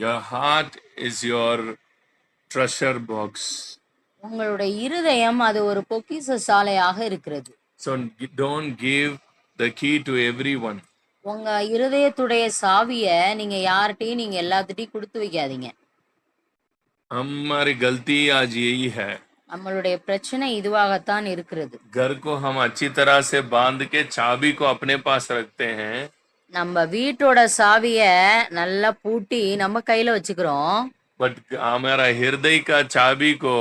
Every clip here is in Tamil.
Your heart is your treasure box. உங்களுடைய இருதயம் அது ஒரு பொக்கிஷ சாலையாக இருக்கிறது So g- don't give the key to everyone. உங்க இருதயத்துடைய சாவிய நீங்க யார்கிட்டயும் நீங்க எல்லாத்துட்டையும் கொடுத்து வைக்காதீங்க हमारी गलती आज यही है நம்மளுடைய பிரச்சனை இதுவாகத்தான் இருக்கிறது घर को हम अच्छी तरह से बांध के चाबी को अपने पास रखते हैं நம்ம வீட்டோட சாவிய நல்லா பூட்டி நம்ம கையில வச்சுக்கிறோம் बट हमारा हृदय का चाबी को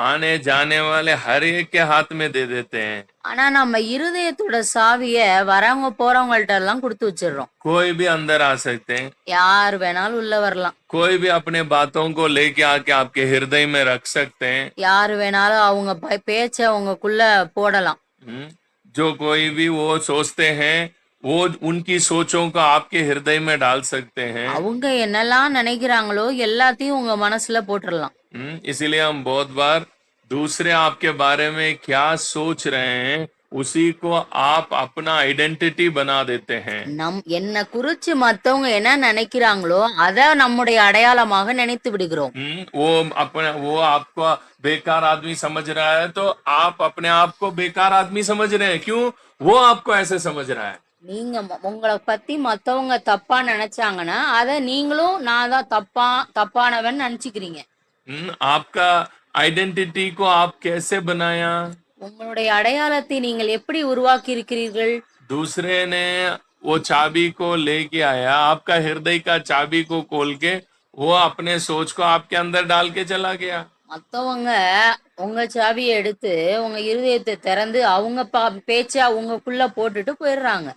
आने जाने वाले हर एक के हाथ में दे देते हैं ஆனா நம்ம இருதயத்தோட சாவிய வரவங்க போறவங்கள்ட்ட எல்லாம் கொடுத்து வச்சிடுறோம் कोई भी अंदर आ सकते हैं யார் வேணாலும் உள்ள வரலாம் कोई भी अपने बातों को लेके आके आपके हृदय में रख सकते हैं யார் வேணாலும் அவங்க ப- பேச்ச உங்களுக்குள்ள போடலாம் हम्म, जो कोई भी वो सोचते हैं वो उनकी सोचों को आपके हृदय में डाल सकते हैं அவங்க என்னெல்லாம் நினைக்கிறாங்களோ எல்லாத்தையும் உங்க மனசுல போட்டுடலாம் हम्म, इसीलिए हम बहुत बार दूसरे आपके बारे में क्या सोच रहे हैं उसी को आप अपना आइडेंटिटी बना देते हैं நம் என்ன குறிச்சு மத்தவங்க என்ன நினைக்கிறாங்களோ அத நம்முடைய அடையாளமாக நினைத்து விடுகிறோம் हम्म, वो अपने वो आपको बेकार आदमी समझ रहा है तो आप अपने आप को बेकार आदमी समझ रहे हैं क्यों वो आपको ऐसे समझ रहा है நீங்க ம- உங்களை பத்தி மத்தவங்க தப்பா நினைச்சாங்கன்னா அத நீங்களும் நான் தான் தப்பா தப்பானவன் நினைச்சுக்கிறீங்க हम्म, आपका आइडेंटिटी को आप कैसे बनाया உங்களுடைய அடையாளத்தை நீங்கள் எப்படி உருவாக்கி இருக்கிறீர்கள் दूसरे ने वो चाबी को लेके आया आपका हृदय का चाबी को खोल के वो अपने सोच को आपके अंदर डाल के चला गया மத்தவங்க உங்க சாவியை எடுத்து உங்க இருதயத்தை திறந்து அவங்க பா- பேச்ச உங்களுக்குள்ள போட்டுட்டு போயிடுறாங்க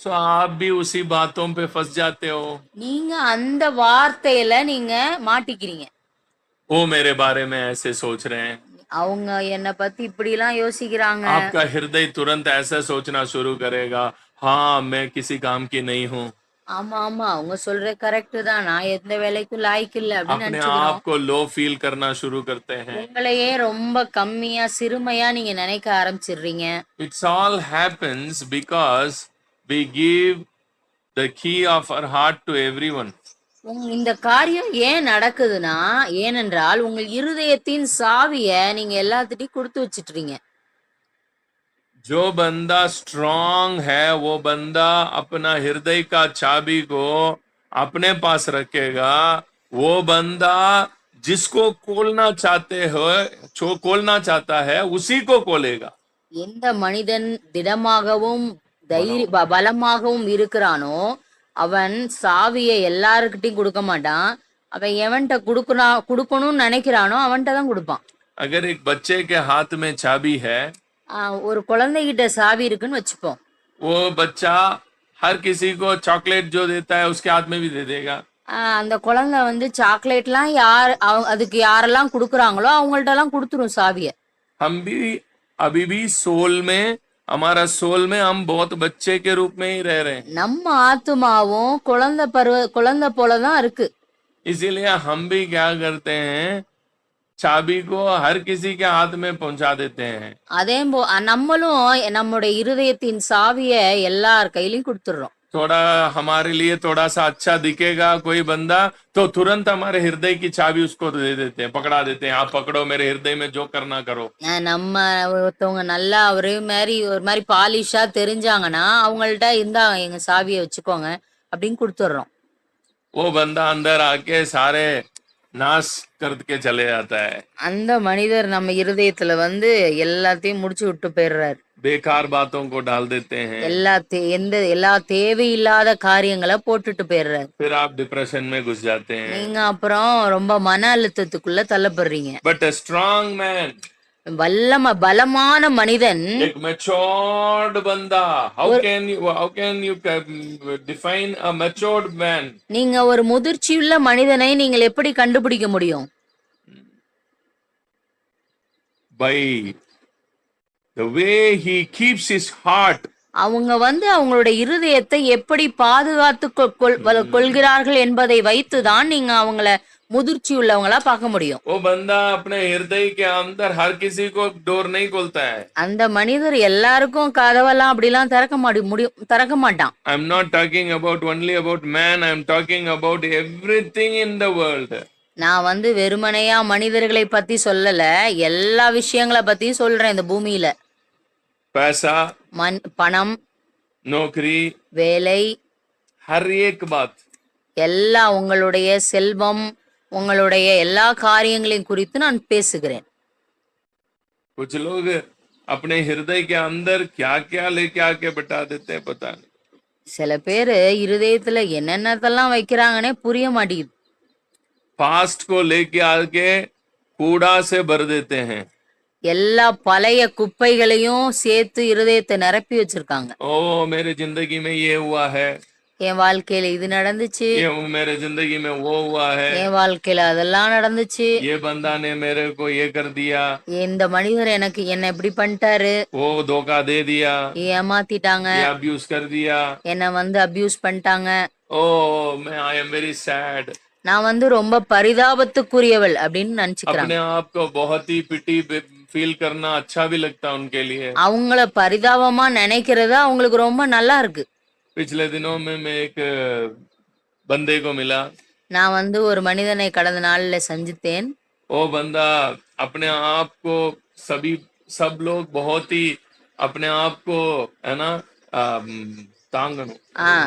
सो आप भी उसी बातों पे फंस जाते हो நீங்க அந்த வார்த்தையில நீங்க மாட்டிக்கிறீங்க वो मेरे बारे में ऐसे सोच रहे हैं அவங்க என்னை பத்தி இப்படி எல்லாம் யோசிக்கிறாங்க आपका हृदय तुरंत ऐसा सोचना शुरू करेगा हाँ मैं किसी काम की नहीं हूँ ஆமா ஆமா அவங்க சொல்ற கரெக்ட் தான் நான் எந்த வேலைக்கும் லாய்க்கு இல்ல அப்படின்னு अपने நினைச்சுக்கிறோம் आप को लो फील करना शुरू करते हैं உங்களையே ரொம்ப கம்மியா சிறுமையா நீங்க நினைக்க ஆரம்பிச்சிடுறீங்க It's all happens because we give the key of our heart to everyone. உங்க இந்த காரியம் ஏன் நடக்குதுன்னா ஏனென்றால் உங்கள் இருதயத்தின் சாவிய நீங்க எல்லாத்துட்டையும் கொடுத்து வச்சிட்டுறீங்க जो बंदा स्ट्रांग है वो बंदा अपना हृदय का चाबी को अपने पास रखेगा वो बंदा जिसको खोलना चाहते हो जो खोलना चाहता है उसी को खोलेगा எந்த மனிதன் திடமாகவும் தைரிய ப- பலமாகவும் இருக்கிறானோ அவன் சாவியை எல்லாருக்கிட்டையும் கொடுக்க மாட்டான் அவன் எவன்கிட்ட கொடுக்கறா கொடுக்கணும்னு நினைக்கிறானோ அவன்கிட்ட தான் கொடுப்பான் अगर एक बच्चे के हाथ में चाबी है ஆஹ் ஒரு குழந்தைகிட்ட சாவி இருக்குன்னு வச்சுப்போம் वो बच्चा हर किसी को चॉकलेट जो देता है उसके हाथ में भी दे देगा ஆஹ் அந்த குழந்தை வந்து சாக்லேட்லாம் யார் அவங்க- அதுக்கு யாரெல்லாம் கொடுக்குறாங்களோ அவங்கள்ட்ட எல்லாம் கொடுத்துரும் சாவிய हम भी अभी भी सोल में हमारा सोल में हम बहुत बच्चे के रूप में ही रह रहे हैं நம்ம ஆத்துமாவும் குழந்தை பருவ குழந்தை போலதான் இருக்கு इसीलिए हम भी क्या करते हैं चाबी को हर किसी के हाथ में पहुंचा देते हैं அதே போ நம்மளும் நம்முடைய இருதயத்தின் சாவிய எல்லார் கையிலயும் கொடுத்துடுறோம் थोड़ा हमारे लिए थोड़ा सा अच्छा दिखेगा कोई बंदा तो तुरंत हमारे हृदय की चाबी उसको दे देते हैं पकड़ा देते हैं आप पकड़ो मेरे हृदय में जो करना करो அஹ் நம்ம ஒருத்தவங்க நல்லா ஒரு மாதிரி ஒரு மாதிரி பாலிஷா தெரிஞ்சாங்கன்னா அவங்கள்ட்ட இருந்தா எங்க சாவியை வச்சுக்கோங்க அப்படின்னு கொடுத்துடுறோம் वो बंदा अंदर आके सारे नाश करके चले जाता है அந்த மனிதர் நம்ம இருதயத்துல வந்து எல்லாத்தையும் முடிச்சு விட்டு போயிடுறாரு बेकार बातों को डाल देते हैं எல்லா தே- எந்த எல்லா தேவையில்லாத காரியங்களை போட்டுட்டு போயிடுறாரு फिर आप डिप्रेशन में घुस जाते हैं நீங்க அப்புறம் ரொம்ப மன அழுத்தத்துக்குள்ள தள்ளப்படுறீங்க बट अ स्ट्रांग मैन வல்லம பலமான மனிதன். எக் நீங்க ஒரு முதிர்ச்சியுள்ள மனிதனை நீங்கள் எப்படி கண்டுபிடிக்க முடியும்? பை அவங்க வந்து அவங்களுடைய இருதயத்தை எப்படி பாதுகாத்து கொள்கிறார்கள் என்பதை வைத்துதான் நீங்க அவங்கள முதிர்ச்சி உள்ளவங்களா பார்க்க முடியும் वो बंदा अपने हृदय के अंदर हर किसी को डोर नहीं खोलता है அந்த மனிதர் எல்லாருக்கும் கதவெல்லாம் அப்படிலாம் திறக்க மாடி முடியும் திறக்க மாட்டான் I'm not talking about only about man, I'm talking about everything in the world. நான் வந்து வெறுமனையா மனிதர்களை பத்தி சொல்லல எல்லா விஷயங்களை பத்தியும் சொல்றேன் இந்த பூமியில पैसा மண் பணம் नौकरी வேலை हर एक बात எல்லா உங்களுடைய செல்வம் உங்களுடைய எல்லா காரியங்களையும் குறித்து நான் பேசுகிறேன் कुछ लोग अपने हृदय के अंदर क्या क्या लेके आके बिठा देते हैं पता नहीं சில பேர் இருதயத்துல என்னென்னதெல்லாம் வைக்கிறாங்கன்னே புரிய மாட்டேங்குது पास्ट को लेके आके कूड़ा से भर देते हैं எல்லா பழைய குப்பைகளையும் சேர்த்து இருதயத்தை நிரப்பி வச்சிருக்காங்க ओ मेरे जिंदगी में ये हुआ है என் வாழ்க்கையில இது நடந்துச்சு ये मेरे जिंदगी में वो हुआ है என் வாழ்க்கையில அதெல்லாம் நடந்துச்சு ये बंदा ने मेरे को ये कर दिया இந்த மனிதர் எனக்கு என்ன இப்படி பண்ணிட்டாரு वो धोखा दे दिया ஏமாத்திட்டாங்க ये अब्यूज कर दिया என்னை வந்து அபியூஸ் பண்ணிட்டாங்க ओ मैं आई एम वेरी सैड நான் வந்து ரொம்ப பரிதாபத்துக்குரியவள் அப்படின்னு நினைச்சுக்கிறாங்க अपने आप को बहुत ही पिटी फील करना अच्छा भी लगता है उनके लिए அவங்கள பரிதாபமா நினைக்கிறது அவங்களுக்கு ரொம்ப நல்லா இருக்கு पिछले दिनों में मैं एक अ, बंदे को मिला நான் வந்து ஒரு மனிதனை கடந்த நாள்ல சந்தித்தேன் वो बंदा अपने आप को सभी सब लोग बहुत ही अपने आप को है ना अम, तांगन हाँ।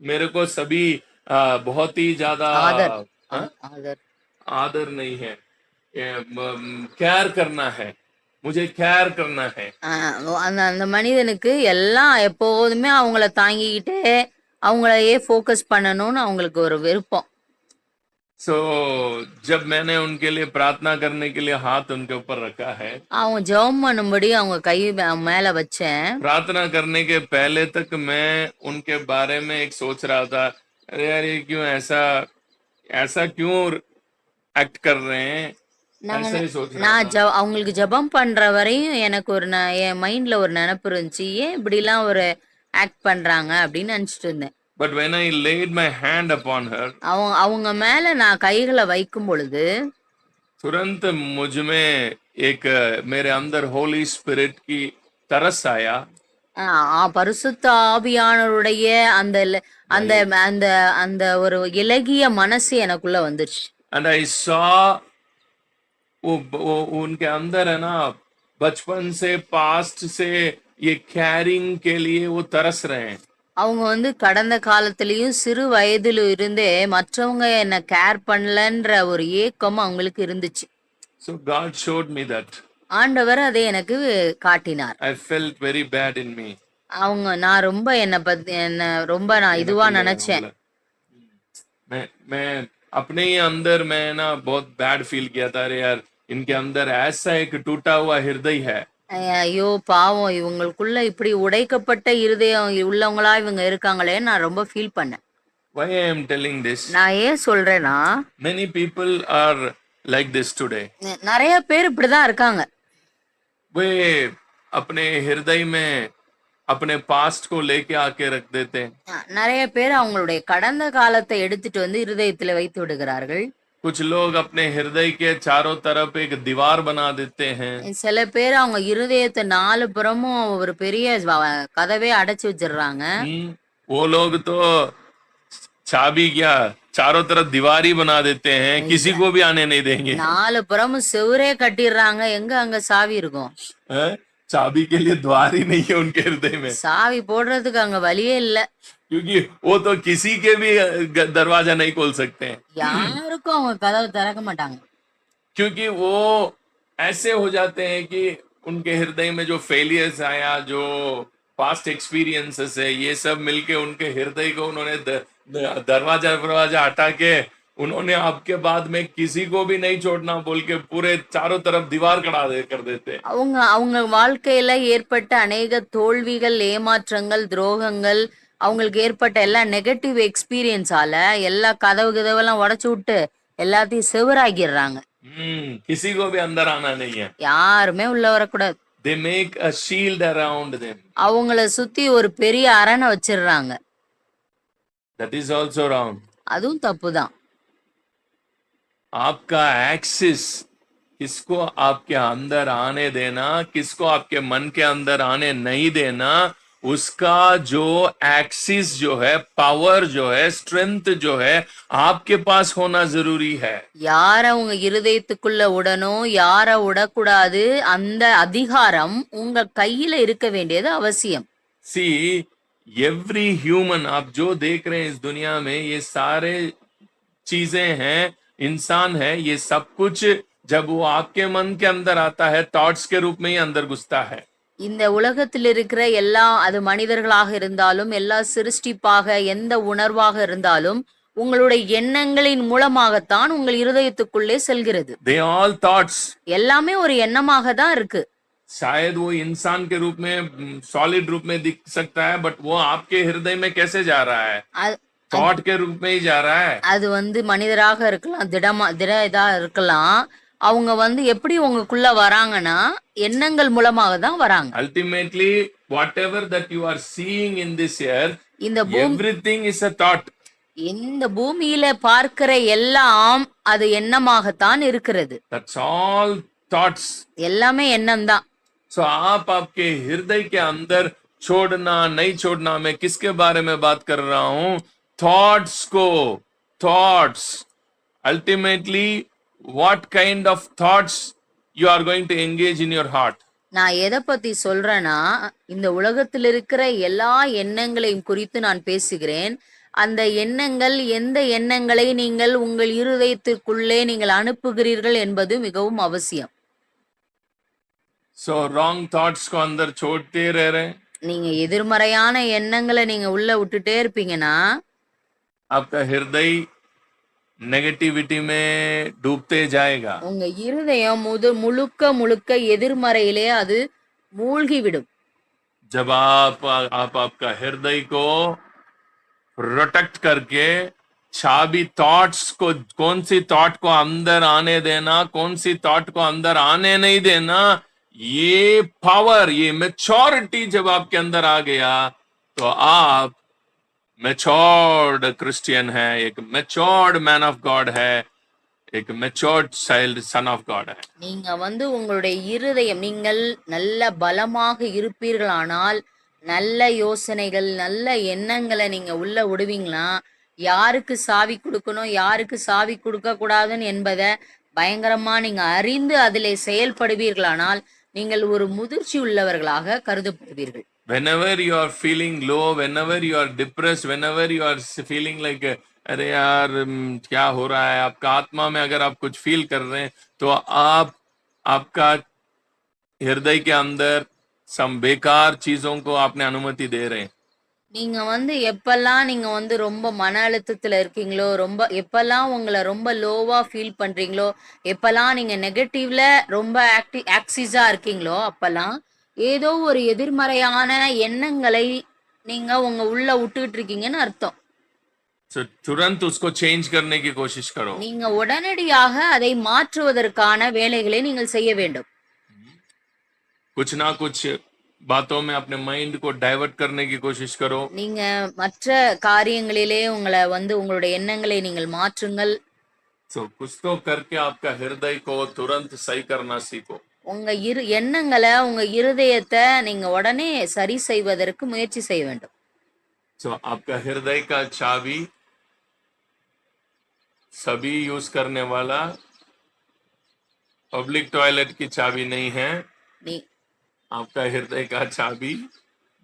मेरे को सभी अ, बहुत ही ज्यादा आदर। हाँ? ஆதர். आदर नहीं है केयर करना है मुझे केयर करना है ஆ, அந்த அந்த மனிதனுக்கு எல்லாம் எப்போதுமே அவங்கள தாங்கிக்கிட்டே அவங்களையே ஃபோக்கஸ் பண்ணணும்னு அவங்களுக்கு ஒரு விருப்பம் सो जब मैंने उनके लिए प्रार्थना करने के लिए हाथ उनके ऊपर रखा है அவங்க ஜெபம் பண்ணும்படி அவங்க கை மே- மேல வச்சேன் प्रार्थना करने के पहले तक मैं उनके बारे में एक सोच रहा था अरे यार ये क्यों ऐसा ऐसा क्यों एक्ट कर रहे हैं ऐसा ही सोच रहा நான் था ஜ அவங்களுக்கு ஜெபம் பண்ற வரையும் எனக்கு ஒரு ந- என் மைண்ட்ல ஒரு நினப்பு இருந்துச்சு ஏன் இப்படிலாம் ஒரு ஆக்ட் பண்றாங்க அப்படின்னு நினைச்சிட்டு இருந்தேன் but when I laid my hand upon her அவங்க அவங்க மேல நான் கைகளை வைக்கும் பொழுது तुरंत मुझ में एक अ, मेरे अंदर होली स्पिरिट की तरस आया ஆ, ஆ, பரிசுத்த ஆவியானவருடைய அந்த ல- அந்த அந்த அந்த ஒரு இலகிய மனசு எனக்குள்ள வந்துருச்சு एंड आई सॉ वो, वो उनके अंदर है ना बचपन से पास्ट से ये कैरिंग के लिए वो तरस रहे हैं அவங்க வந்து கடந்த காலத்திலயும் சிறு வயதில இருந்தே மற்றவங்க என்ன கேர் பண்ணலன்ற ஒரு ஏக்கம் அவங்களுக்கு இருந்துச்சு So God showed me that. ஆண்டவர் அதை எனக்கு காட்டினார் I felt very bad in me. அவங்க நான் ரொம்ப என்ன பத்தி என்ன ரொம்ப நான் இதுவா நினைச்சேன் मैं मैं अपने ही अंदर मैं ना बहुत बैड फील किया था अरे यार इनके अंदर ऐसा एक टूटा हुआ हृदय है ஐயோ பாவம் இவங்களுக்குள்ள இப்படி உடைக்கப்பட்ட இருதயம் உள்ளவங்களா இவங்க இருக்காங்களே நான் ரொம்ப ஃபீல் பண்ணேன் why I am telling this நான் ஏன் சொல்றேன்னா many people are like this today ந- நிறைய பேர் இப்படிதான் இருக்காங்க वे अपने हृदय में अपने पास्ट को लेके आके रख देते हैं அஹ் நிறைய பேர் அவங்களுடைய கடந்த காலத்தை எடுத்துட்டு வந்து இருதயத்துல வைத்து விடுகிறார்கள் कुछ लोग अपने हृदय के चारों तरफ एक दीवार बना देते हैं। சில பேர் அவங்க இருதயத்தை நாலு புறமும் ஒரு பெரிய கதவே அடைச்சு வச்சிடுறாங்க. हम्म, वो लोग तो चाबी क्या चारों तरफ दीवार ही बना देते हैं किसी को भी आने நாலு புறமும் செவரே கட்டிடுறாங்க. எங்க அங்க சாவி இருக்கும்? चाबी के लिए द्वार ही नहीं है उनके हृदय में சாவி போடுறதுக்கு அங்க வழியே இல்ல क्योंकि वो तो किसी के भी ग- दरवाजा नहीं खोल सकते हैं யாருக்கும் அவங்க கதவு திறக்க மாட்டாங்க क्योंकि वो ऐसे हो जाते हैं कि उनके हृदय में जो फेलियर्स आया जो पास्ट एक्सपीरियंसेस है ये सब मिलके उनके हृदय को उन्होंने द, द, दरवाजा दरवाजा हटा के उन्होंने आपके बाद में किसी को भी नहीं छोड़ना बोल के पूरे चारों तरफ दीवार खड़ा दे कर देते हैं அவங்க அவங்க வாழ்க்கையில ஏற்பட்ட அநேக தோல்விகள் ஏமாற்றங்கள் துரோகங்கள் அவங்களுக்கு ஏற்பட்ட எல்லா நெகட்டிவ் எக்ஸ்பீரியன்ஸால எல்லா கதவு கதவெல்லாம் உடைச்சு விட்டு எல்லாத்தையும் செவராக்கிடுறாங்க हम्म किसी को भी अंदर आना नहीं है யாருமே உள்ள வரக்கூடாது they make a shield around them அவங்கள சுத்தி ஒரு பெரிய அரணை வச்சிடுறாங்க दैट इज ऑल्सो रॉन्ग அதுவும் தப்பு தான் आपका एक्सिस किसको आपके अंदर आने देना किसको आपके मन के अंदर आने नहीं देना उसका जो एक्सिस जो है पावर जो है स्ट्रेंथ जो है आपके पास होना जरूरी है யார உங்க இருதயத்துக்குள்ள உடனும் யார விடக்கூடாது அந்த அதிகாரம் உங்க கையில இருக்க வேண்டியது அவசியம் सी एवरी ह्यूमन आप जो देख रहे हैं इस दुनिया में ये सारे चीजें हैं इंसान है ये सब कुछ जब वो आपके मन के अंदर आता है थॉट्स के रूप में ही अंदर घुसता है இந்த உலகத்தில் இருக்கிற எல்லா அது மனிதர்களாக இருந்தாலும் எல்லா சிருஷ்டிப்பாக எந்த உணர்வாக இருந்தாலும் உங்களுடைய எண்ணங்களின் மூலமாகத்தான் உங்கள் இருதயத்துக்குள்ளே செல்கிறது दे ऑल थॉट्स எல்லாமே ஒரு எண்ணமாக தான் இருக்கு शायद वो इंसान के रूप में सॉलिड रूप में दिख सकता है बट वो आपके हृदय में कैसे जा रहा है அது- थॉट के रूप में ही जा रहा है அது வந்து மனிதராக இருக்கலாம் திடமா திட இதா இருக்கலாம் அவங்க வந்து எப்படி உங்களுக்குள்ள வராங்கன்னா எண்ணங்கள் மூலமாக தான் வராங்க ultimately whatever that you are seeing in this year இந்த பூமி everything is a thought இந்த பூமியில பார்க்கிற எல்லாம் அது எண்ணமாகத்தான் இருக்கிறது that's all thoughts எல்லாமே எண்ணம் தான் सो आप आपके हृदय के अंदर छोड़ना नहीं छोड़ना मैं किसके बारे में बात कर रहा हूं थॉट्स को thoughts ultimately what kind of thoughts you are going to engage in your heart நான் எதை பத்தி சொல்றேன்னா இந்த உலகத்தில் இருக்கிற எல்லா எண்ணங்களையும் குறித்து நான் பேசுகிறேன் அந்த எண்ணங்கள் எந்த எண்ணங்களை நீங்கள் உங்கள் இருதயத்திற்குள்ளே நீங்கள் அனுப்புகிறீர்கள் என்பது மிகவும் அவசியம் so wrong thoughts को अंदर छोड़ते रह रहे हैं நீங்க எதிர்மறையான எண்ணங்களை நீங்க உள்ள விட்டுட்டே இருப்பீங்கன்னா आपका हृदय नेगेटिविटी में डूबते जाएगा உங்க இருதயம் முது முழுக்க முழுக்க எதிர்மறையிலே அது மூழ்கி விடும் जब आप आप आपका हृदय को प्रोटेक्ट करके चाबी थॉट्स को कौन सी थॉट को अंदर आने देना कौन सी थॉट को अंदर आने नहीं देना ये पावर ये मेच्योरिटी जब आपके अंदर आ गया तो आप मेच्योर्ड क्रिश्चियन है एक मेच्योर्ड मैन ऑफ गॉड है एक matured child son of God है நீங்க வந்து உங்களுடைய இருதயம் நீங்கள் நல்ல பலமாக இருப்பீர்களானால் நல்ல யோசனைகள் நல்ல எண்ணங்களை நீங்க உள்ள விடுவீங்களா யாருக்கு சாவி கொடுக்கணும் யாருக்கு சாவி கொடுக்க கூடாதுன்னு என்பதை பயங்கரமா நீங்க அறிந்து அதிலே செயல்படுவீர்களானால் நீங்கள் ஒரு முதிர்ச்சி உள்ளவர்களாக கருதப்படுவீர்கள் whenever you are feeling low whenever you are depressed whenever you are feeling like अरे यार हम्म, क्या हो रहा है आपका आत्मा में अगर आप कुछ फील कर रहे हैं तो आप आपका हृदय के अंदर सम बेकार चीजों को आपने अनुमति दे रहे हैं நீங்க வந்து எப்பெல்லாம் நீங்க வந்து ரொம்ப மன அழுத்தத்துல இருக்கீங்களோ ரொம்ப எப்பெல்லாம் உங்களை ரொம்ப லோவா ஃபீல் பண்றீங்களோ எப்பெல்லாம் நீங்க நெகட்டிவ்ல ரொம்ப ஆக்டி ஆக்சிஸா இருக்கீங்களோ அப்பெல்லாம் ஏதோ ஒரு எதிர்மறையான எண்ணங்களை நீங்க உங்க உள்ள விட்டுட்டு இருக்கீங்கன்னு அர்த்தம் तो तुरंत उसको चेंज करने की कोशिश करो நீங்க உடனடியாக அதை மாற்றுவதற்கான வேலைகளை நீங்கள் செய்ய வேண்டும் कुछ ना कुछ बातों में अपने माइंड को डाइवर्ट करने की कोशिश करो நீங்க மற்ற காரியங்களிலே உங்களை வந்து உங்களுடைய எண்ணங்களை நீங்கள் மாற்றுங்கள் तो कुछ तो करके आपका हृदय को तुरंत सही करना सीखो உங்க இரு எண்ணங்களை உங்க இருதயத்தை நீங்க உடனே சரி செய்வதற்கு முயற்சி செய்ய வேண்டும் तो आपका हृदय का चाबी सभी यूज करने वाला पब्लिक टॉयलेट की चाबी नहीं है நீ आपका हृदय का चाबी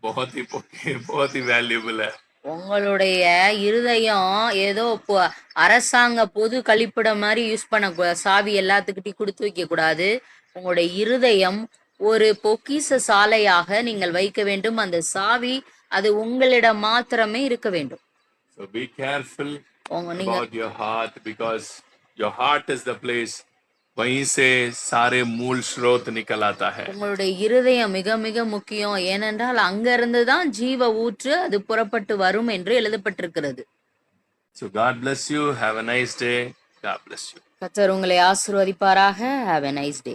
बहुत ही बहुत ही वैल्यूबल है உங்களுடைய இருதயம் ஏதோ பொ- அரசாங்க பொது கழிப்பிடம் மாதிரி யூஸ் பண்ண கூ- சாவி எல்லாத்துக்கிட்டையும் கொடுத்து வைக்க கூடாது உங்களுடைய இருதயம் ஒரு பொக்கிஷ சாலையாக நீங்கள் வைக்க வேண்டும் அந்த சாவி அது உங்களிடம் மாத்திரமே இருக்க வேண்டும் so be careful உங்க நீங்க about your heart because your heart is the place वहीं से सारे मूल स्रोत निकल आता है உங்களுடைய இருதயம் மிக மிக முக்கியம் ஏனென்றால் அங்கிருந்து தான் ஜீவ ஊற்று அது புறப்பட்டு வரும் என்று எழுதப்பட்டிருக்கிறது so god bless you have a nice day god bless you கத்தர் உங்களை ஆசிர்வதிப்பாராக ஹாவ் a நைஸ் டே